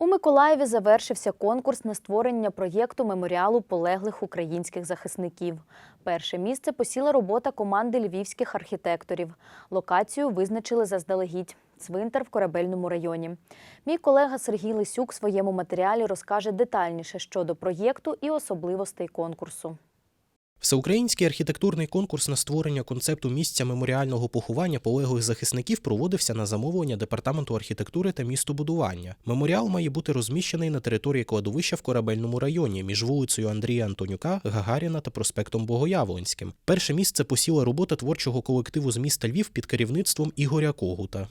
У Миколаєві завершився конкурс на створення проєкту меморіалу полеглих українських захисників. Перше місце посіла робота команди львівських архітекторів. Локацію визначили заздалегідь цвинтар в корабельному районі. Мій колега Сергій Лисюк в своєму матеріалі розкаже детальніше щодо проєкту і особливостей конкурсу. Всеукраїнський архітектурний конкурс на створення концепту місця меморіального поховання полеглих захисників проводився на замовлення департаменту архітектури та містобудування. Меморіал має бути розміщений на території кладовища в корабельному районі між вулицею Андрія Антонюка, Гагаріна та проспектом Богоявленським. Перше місце посіла робота творчого колективу з міста Львів під керівництвом Ігоря Когута.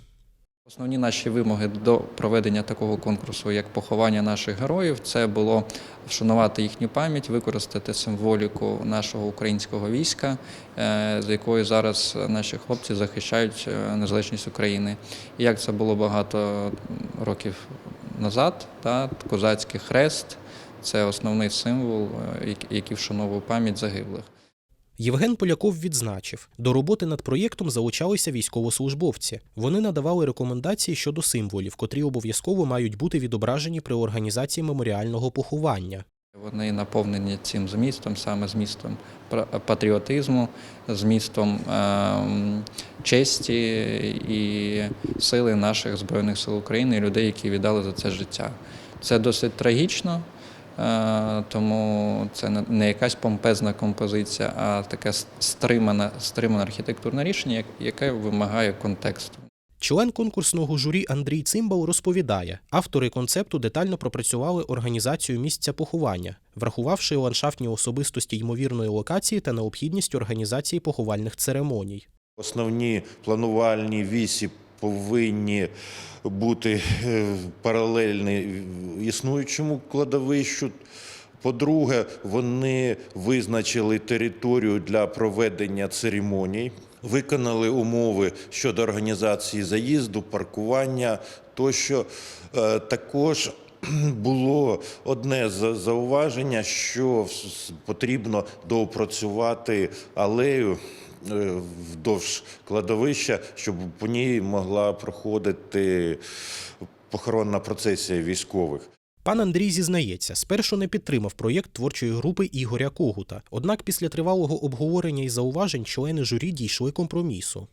Основні наші вимоги до проведення такого конкурсу, як поховання наших героїв, це було вшанувати їхню пам'ять, використати символіку нашого українського війська, е, з якою зараз наші хлопці захищають е, незалежність України. І як це було багато років назад, та, козацький хрест це основний символ, е, який- вшановував пам'ять загиблих. Євген Поляков відзначив, до роботи над проєктом залучалися військовослужбовці. Вони надавали рекомендації щодо символів, котрі обов'язково мають бути відображені при організації меморіального поховання. Вони наповнені цим змістом, саме змістом патріотизму, змістом ем, честі і сили наших Збройних сил України людей, які віддали за це життя. Це досить трагічно, тому це не- якась помпезна композиція, а таке стримане, стримане архітектурне рішення, як- яке вимагає контексту. Член конкурсного журі Андрій Цимбал розповідає, автори концепту детально пропрацювали організацію місця поховання, врахувавши ландшафтні особистості ймовірної локації та необхідність організації поховальних церемоній. Основні планувальні вісі повинні бути е, паралельні існуючому кладовищу. По-друге, вони визначили територію для проведення церемоній, виконали умови щодо організації заїзду, паркування тощо. Е, Також було одне за- зауваження, що потрібно доопрацювати алею вдовж кладовища, щоб по ній могла проходити похоронна процесія військових. Пан Андрій зізнається, спершу не підтримав проєкт творчої групи Ігоря Когута. Однак після тривалого обговорення і зауважень члени журі дійшли компромісу.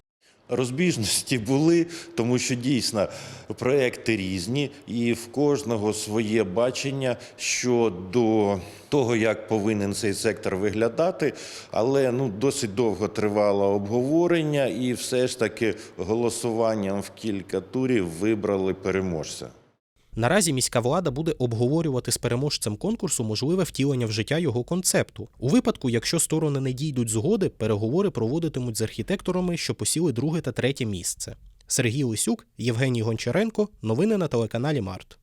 Розбіжності були, тому що дійсно проекти різні, і в кожного своє бачення щодо того, як повинен цей сектор виглядати. Але ну досить довго тривало обговорення, і все ж таки голосуванням в кілька турів вибрали переможця. Наразі міська влада буде обговорювати з переможцем конкурсу можливе втілення в життя його концепту. У випадку, якщо сторони не дійдуть згоди, переговори проводитимуть з архітекторами, що посіли друге та третє місце. Сергій Лисюк, Євгеній Гончаренко. Новини на телеканалі Март.